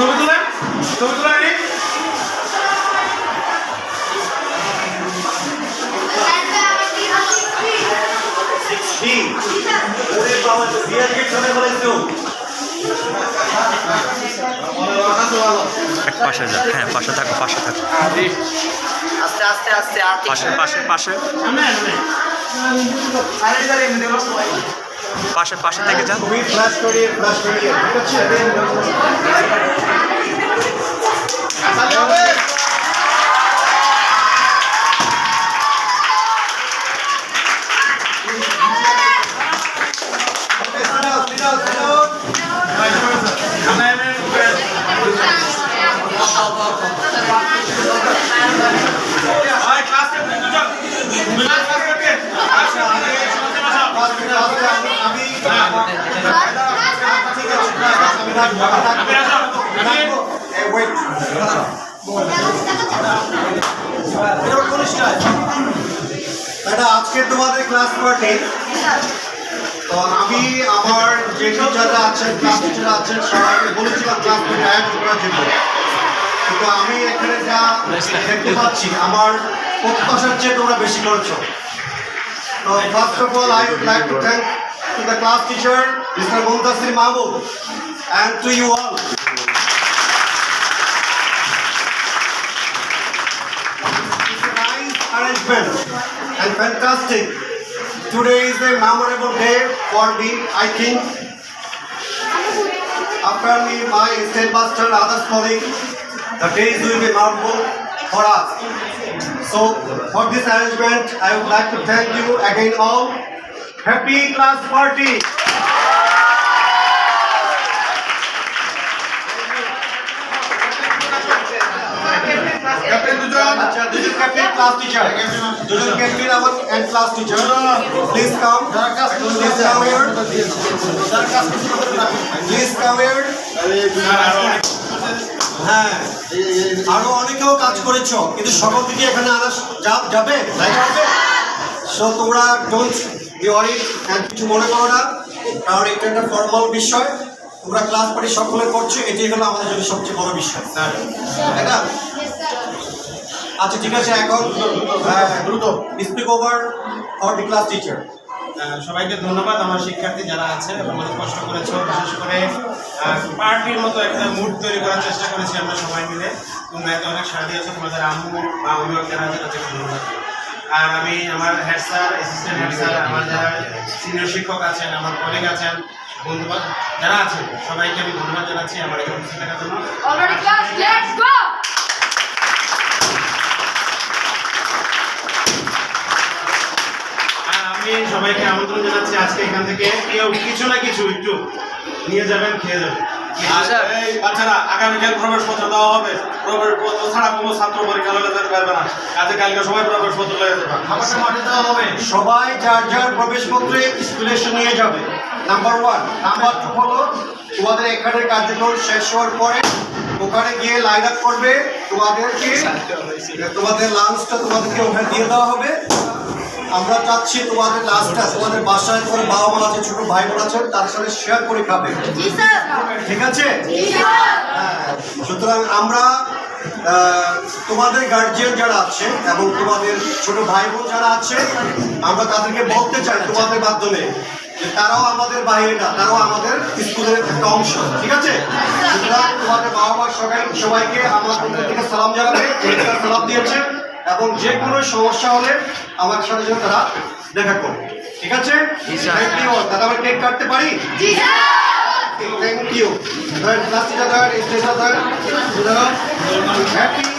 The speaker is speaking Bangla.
ছবি তুলেন ছবি তুলেন পাশে যা হ্যাঁ পাশে থাকো পাশে থাকো। আস্তে আস্তে আস্তে পাশে পাশে পাশে। পাশে পাশে থেকে যা তুমি ফ্লাশ এটা আজকে তোমাদের ক্লাস পার্টি তো আমি, আমার যে টিচাররা আছেন ক্লাস টিচাররা আছেন, সবাইকে বলেছিলাম ক্লাস পার্টি আয়োজন করার জন্য। কিন্তু আমি এখানে যা দেখতে পাচ্ছি, আমার প্রত্যাশার চেয়ে তোমরা বেশি করেছ। তো first of all I would like to thank to the class teacher mister Muntasir Mahmud and to you all arrangement and fantastic. Today is a memorable day for me, I think. After me, my state master, others colleague, the days will be memorable for us. So, for this arrangement, I would like to thank you again all. Happy class party! আচ্ছা দুজন ক্যাপ্টেন ক্লাস টিচার দুজন ক্যাপ্টেন আমার and class teacher please come please come here please come here হ্যাঁ। আরও অনেকেও কাজ করেছ কিন্তু সকল দিকে এখানে আনা যাবে? জায়গা হবে সো তোমরা ডোন্ট বি ওয়ারিড কিছু মনে করো না। কারণ এটা একটা ফর্মাল বিষয়। তোমরা ক্লাস পার্টি সকলে করছ এটাই হলো আমাদের জন্য সবচেয়ে বড় বিষয়। তাই না? আচ্ছা ঠিক আছে এখন হ্যাঁ, দ্রুত speak over for the class teacher সবাইকে ধন্যবাদ আমার শিক্ষার্থী যারা আছে আমাদের কষ্ট করেছ বিশেষ করে পার্টির মতো একটা মুড তৈরি করার চেষ্টা করেছি আমরা সবাই মিলে। তোমরা এত অনেক সাথে আছো তোমাদের আম্মু বা অভিভাবক যারা আছে তাদেরকে ধন্যবাদ। আর আমি আমার head sir assistant head sir আমার যারা সিনিয়র শিক্ষক আছেন আমার কলিগ আছেন বন্ধু যারা আছেন সবাইকে আমি ধন্যবাদ জানাচ্ছি আমার এখানে উপস্থিত থাকার জন্য। আমি সবাইকে আমন্ত্রণ জানাচ্ছি আজকে এখান থেকে। কেউ কিছু না কিছু একটু নিয়ে যাবেন খেয়ে যাবেন। বাচ্চারা আগামীকাল প্রবেশপত্র দেওয়া হবে। প্রবেশপত্র ছাড়া কোনো ছাত্র পরীক্ষা হলে যেতে পারবে না। কাজে কালকে সবাই প্রবেশপত্র লেগে যাবে। খাবারটা মাঠে দেওয়া হবে। সবাই যার যার প্রবেশপত্রে স্কুলে এসে নিয়ে যাবে। নাম্বার ওয়ান নাম্বার টু হলো তোমাদের এখানে কার্যক্রম শেষ হওয়ার পরে ওখানে গিয়ে লাইন আপ করবে। তোমাদেরকে তোমাদের লাঞ্চটা তোমাদেরকে ওখানে দিয়ে দেওয়া হবে। আমরা চাচ্ছি তোমাদের লাঞ্চটা তোমাদের বাসায় তোমার বাবা মা আছে ছোট ভাই বোন আছে তার সাথে শেয়ার করে খাবে। ঠিক আছে? হ্যাঁ, সুতরাং আমরা তোমাদের গার্জিয়ান যারা আছে এবং তোমাদের ছোট ভাই বোন যারা আছে আমরা তাদেরকে বলতে চাই তোমাদের মাধ্যমে যে তারাও আমাদের বাইরে না তারাও আমাদের স্কুলের একটা অংশ ঠিক আছে? সুতরাং তোমাদের বাবা মা সবাই সবাইকে আমার থেকে সালাম জানাবে সালাম দিয়েছে। এবং যে কোনো সমস্যা হলে আমার সাথে যেন তারা দেখা করবে। ঠিক আছে? থ্যাংক ইউ দাদা আমরা কেক কাটতে পারি? Thank you station last